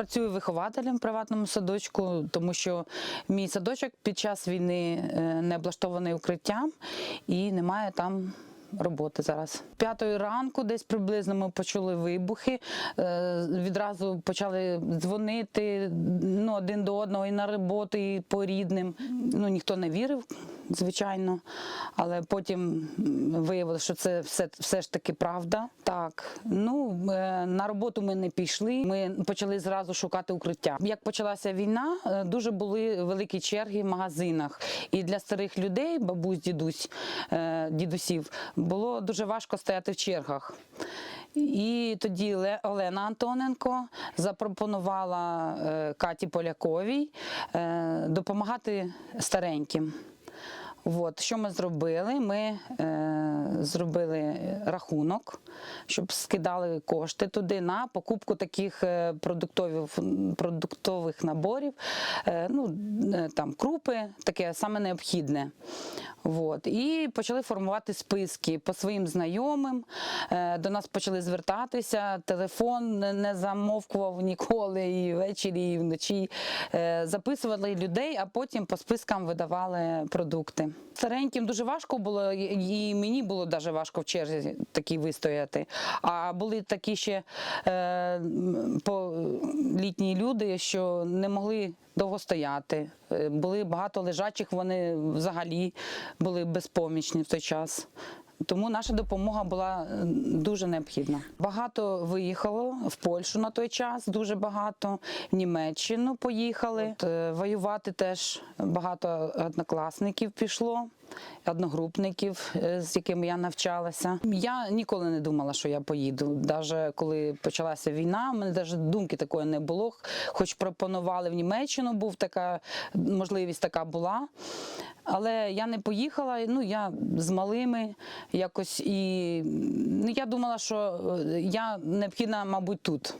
працюю вихователем в приватному садочку, тому що мій садочок під час війни е, не облаштований укриттям і немає там. Роботи зараз п'ятої ранку, десь приблизно ми почули вибухи. Е, відразу почали дзвонити ну, один до одного і на роботу, і по рідним. Ну ніхто не вірив, звичайно. Але потім виявилося, що це все, все ж таки правда. Так, ну е, на роботу ми не пішли. Ми почали зразу шукати укриття. Як почалася війна, е, дуже були великі черги в магазинах. І для старих людей, бабусь, дідусь, е, дідусів, було дуже важко стояти в чергах. І тоді Ле- Олена Антоненко запропонувала Каті Поляковій допомагати стареньким. От, що ми зробили? Ми е, зробили рахунок, щоб скидали кошти туди на покупку таких е, продуктових, продуктових наборів, е, ну, е, там, крупи, таке саме необхідне. От. І почали формувати списки по своїм знайомим. Е, До нас почали звертатися, телефон не- замовкував ніколи і ввечері, і вночі. Е, Записували людей, а потім по спискам видавали продукти. Стареньким дуже важко було, і мені було дуже важко в черзі такій вистояти. А були такі ще е, літні люди, що не могли довго стояти. Е, Були багато лежачих, вони взагалі були безпомічні в той час. Тому наша допомога була е, дуже необхідна. Багато виїхало в Польщу на той час, дуже багато. В Німеччину поїхали. От, е, воювати теж багато однокласників пішло, одногрупників, е, з якими я навчалася. Я ніколи не думала, що я поїду. Навіть коли почалася війна, в мене навіть думки такої не було. Хоч пропонували в Німеччину, був така можливість така була. Але я не поїхала. Ну я з малими якось і ну, я думала, що е, я необхідна, мабуть, тут.